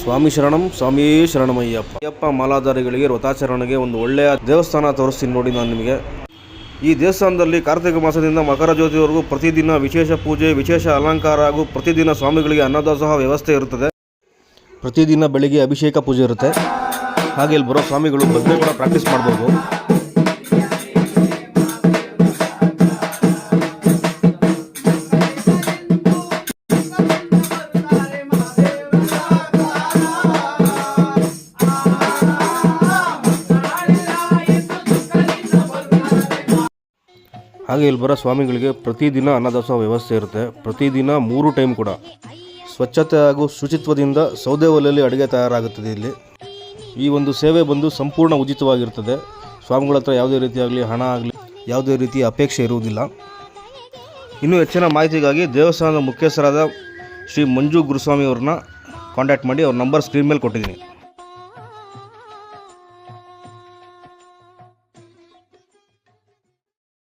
ಸ್ವಾಮಿ ಶರಣಂ ಸ್ವಾಮಿಯೇ ಶರಣಮಯ್ಯಪ್ಪ. ಅಯ್ಯಪ್ಪ ಮಾಲಾಧಾರಿಗಳಿಗೆ ವ್ರತಾಚರಣೆಗೆ ಒಂದು ಒಳ್ಳೆಯ ದೇವಸ್ಥಾನ ತೋರಿಸ್ತೀನಿ ನೋಡಿ ನಾನು ನಿಮಗೆ. ಈ ದೇವಸ್ಥಾನದಲ್ಲಿ ಕಾರ್ತಿಕ ಮಾಸದಿಂದ ಮಕರ ಜ್ಯೋತಿವರೆಗೂ ಪ್ರತಿದಿನ ವಿಶೇಷ ಪೂಜೆ, ವಿಶೇಷ ಅಲಂಕಾರ ಹಾಗೂ ಪ್ರತಿದಿನ ಸ್ವಾಮಿಗಳಿಗೆ ಅನ್ನದಾಸೋಹ ವ್ಯವಸ್ಥೆ ಇರುತ್ತದೆ. ಪ್ರತಿದಿನ ಬೆಳಿಗ್ಗೆ ಅಭಿಷೇಕ ಪೂಜೆ ಇರುತ್ತೆ. ಹಾಗೆ ಇಲ್ಲಿ ಬರೋ ಸ್ವಾಮಿಗಳು ಭಜನೆ ಕೂಡ ಪ್ರಾಕ್ಟೀಸ್ ಮಾಡ್ಬೋದು. ಹಾಗೆ ಇಲ್ಲಿ ಬರೋ ಸ್ವಾಮಿಗಳಿಗೆ ಪ್ರತಿದಿನ ಅನ್ನದಾಸ ವ್ಯವಸ್ಥೆ ಇರುತ್ತೆ. ಪ್ರತಿದಿನ ಮೂರು ಟೈಮ್ ಕೂಡ. ಸ್ವಚ್ಛತೆ ಹಾಗೂ ಶುಚಿತ್ವದಿಂದ ಸೌದೆ ಒಲೆಯಲ್ಲಿ ಅಡುಗೆ ತಯಾರಾಗುತ್ತದೆ ಇಲ್ಲಿ. ಈ ಒಂದು ಸೇವೆ ಬಂದು ಸಂಪೂರ್ಣ ಉಚಿತವಾಗಿರ್ತದೆ. ಸ್ವಾಮಿಗಳ ಹತ್ರ ಯಾವುದೇ ರೀತಿಯಾಗಲಿ ಹಣ ಆಗಲಿ, ಯಾವುದೇ ರೀತಿಯ ಅಪೇಕ್ಷೆ ಇರುವುದಿಲ್ಲ. ಇನ್ನೂ ಹೆಚ್ಚಿನ ಮಾಹಿತಿಗಾಗಿ ದೇವಸ್ಥಾನದ ಮುಖ್ಯಸ್ಥರಾದ ಶ್ರೀ ಮಂಜು ಗುರುಸ್ವಾಮಿ ಅವ್ರನ್ನ ಕಾಂಟ್ಯಾಕ್ಟ್ ಮಾಡಿ, ಅವ್ರ ನಂಬರ್ ಸ್ಕ್ರೀನ್ ಮೇಲೆ ಕೊಟ್ಟಿದ್ದೀನಿ.